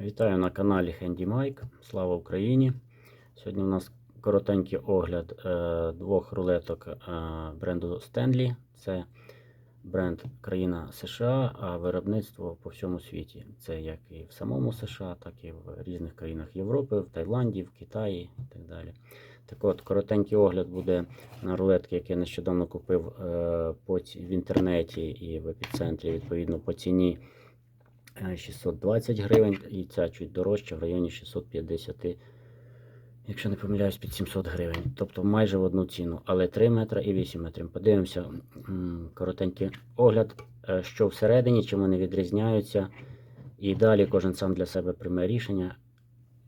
Вітаю на каналі Handy Mike. Слава Україні! Сьогодні у нас коротенький огляд е, двох рулеток е, бренду Stanley. Це бренд країна США, а виробництво по всьому світі. Це як і в самому США, так і в різних країнах Європи, в Таїланді, в Китаї і так далі. Так от, коротенький огляд буде на рулетки, які я нещодавно купив е, в інтернеті і в епіцентрі, відповідно, по ціні 620 гривень, і ця чуть дорожча в районі 650, якщо не помиляюсь, під 700 гривень. Тобто майже в одну ціну, але 3 метри і 8 метрів. Подивимося коротенький огляд, е, що всередині, чим вони відрізняються. І далі кожен сам для себе прийме рішення,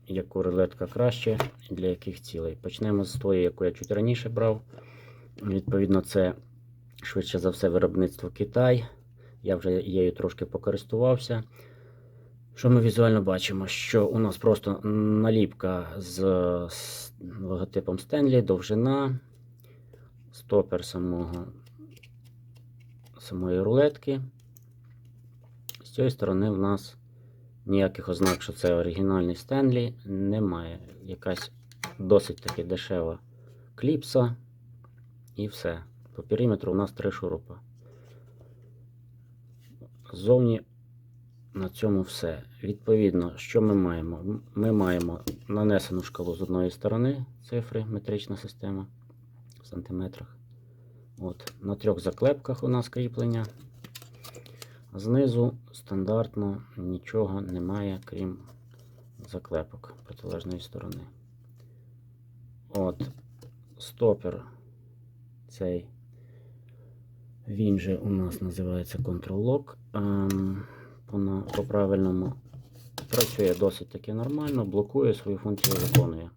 яку рулетка краще для яких цілей. Почнемо з тої, яку я чуть раніше брав. Відповідно, це швидше за все виробництво Китай. Я вже її трошки покористувався. Що ми візуально бачимо? Що у нас просто наліпка з, логотипом Stanley, довжина, стопер самого, самої рулетки. З цієї сторони в нас ніяких ознак, що це оригінальний Stanley, немає. Якась досить таки дешева кліпса і все. По периметру у нас три шурупа. Ззовні на цьому все. Відповідно, що ми маємо? Ми маємо нанесену шкалу з одної сторони цифри, метрична система в сантиметрах. От, на трьох заклепках у нас кріплення. Знизу стандартно нічого немає, крім заклепок протилежної сторони. От, стопер цей. Він же у нас називається Control Lock. Ем, по правильному працює досить таки нормально, блокує свою функцію, виконує.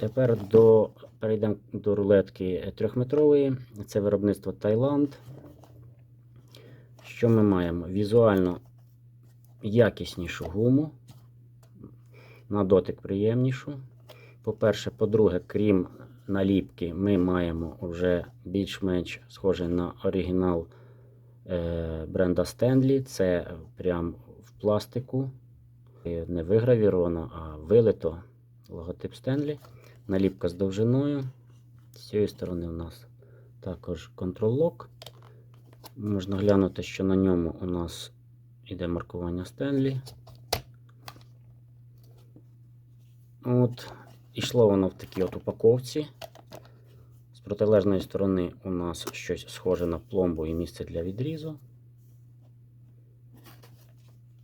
Тепер до, перейдемо до рулетки трьохметрової. Це виробництво Таїланд. Що ми маємо? Візуально якіснішу гуму, на дотик приємнішу. По-перше, по-друге, крім наліпки, ми маємо вже більш-менш схоже на оригінал е, бренда Stanley. Це прям в пластику. Не вигравіровано, а вилито логотип Stanley. Наліпка з довжиною. З цієї сторони у нас також Lock. Можна глянути, що на ньому у нас іде маркування Stanley. От, ішло воно в такій от упаковці. З протилежної сторони у нас щось схоже на пломбу і місце для відрізу.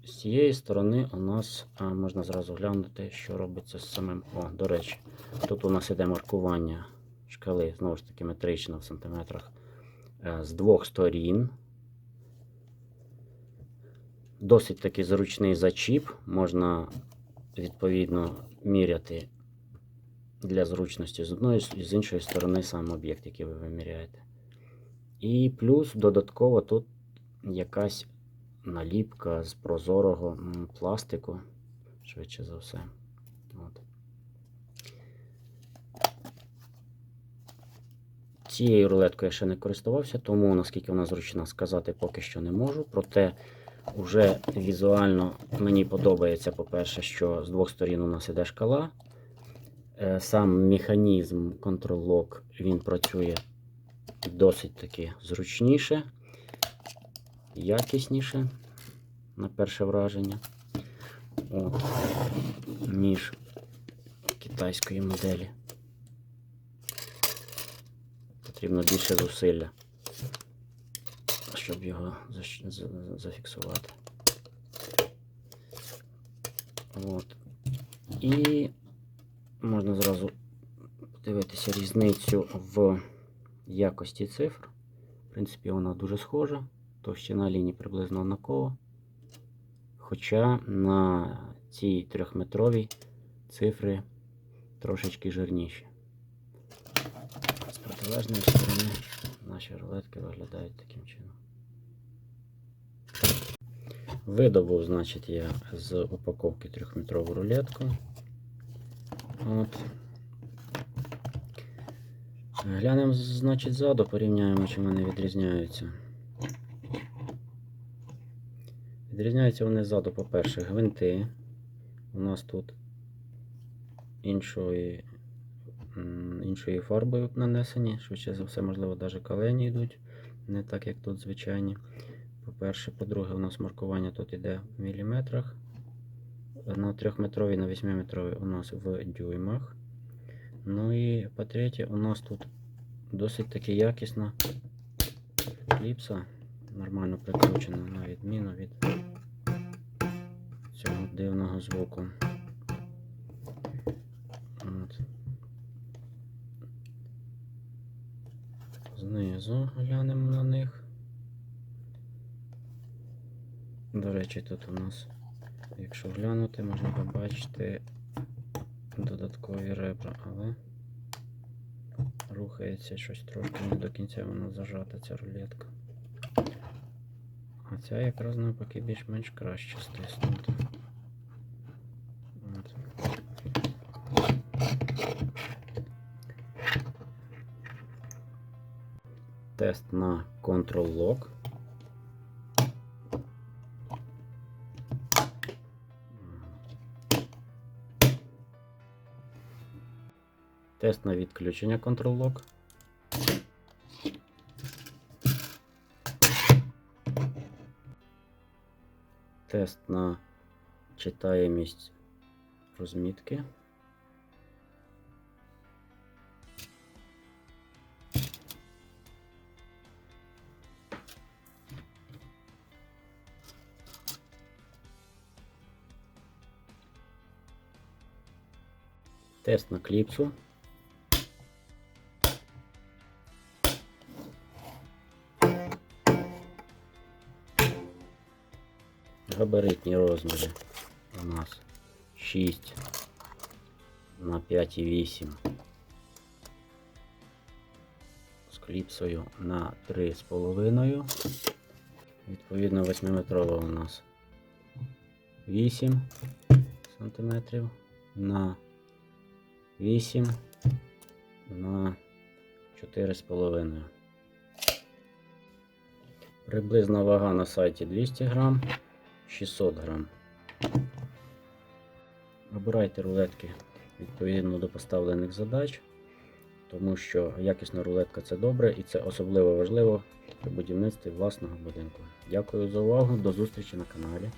З цієї сторони у нас а, можна зразу глянути, що робиться з самим. О, до речі, тут у нас іде маркування шкали, знову ж таки, метрично в сантиметрах е, з двох сторін. Досить таки зручний зачіп. Можна відповідно міряти для зручності з одної і з іншої сторони сам об'єкт, який ви виміряєте. І плюс додатково тут якась наліпка з прозорого пластику, швидше за все. От. Цією рулеткою я ще не користувався, тому наскільки вона зручна сказати поки що не можу. Проте вже візуально мені подобається, по-перше, що з двох сторін у нас іде шкала. Е, Сам механізм Control Lock він працює досить таки зручніше, якісніше, на перше враження, От, ніж китайської моделі. Потрібно більше зусилля, щоб його зафіксувати. От. І можна зразу подивитися різницю в якості цифр. В принципі, вона дуже схожа. Товщина лінії приблизно однакова. Хоча на цій трьохметровій цифри трошечки жирніші. З протилежної сторони наші рулетки виглядають таким чином. Видобув, значить, я з упаковки трьохметрову рулетку. От. Глянемо, значить, ззаду, порівняємо, чим вони відрізняються. Відрізняються вони ззаду, по-перше, гвинти. У нас тут іншої, м, іншою фарбою нанесені. Швидше за все, можливо, навіть калені йдуть. Не так, як тут звичайні. По-перше, по-друге, у нас маркування тут йде в міліметрах. На 3-метровій, на 8-метровій у нас в дюймах. Ну і по-третє, у нас тут досить таки якісна кліпса. Нормально прикручена на відміну від цього дивного звуку. От. Знизу глянемо на них. До речі, тут у нас, якщо глянути, можна побачити додаткові ребра, але рухається щось трошки не до кінця вона зажата ця рулетка. А ця якраз навпаки більш-менш краще стиснута. Тест на Control Lock. Тест на відключення Control Lock. Тест на читаємість розмітки. Тест на кліпсу. Габаритні розміри у нас 6 на 5,8 з кліпсою на 3,5. Відповідно 8-метрова у нас 8 см на 8 на 4,5. Приблизна вага на сайті 200 грам, 600 грам. Обирайте рулетки відповідно до поставлених задач, тому що якісна рулетка це добре і це особливо важливо при будівництві власного будинку. Дякую за увагу, до зустрічі на каналі.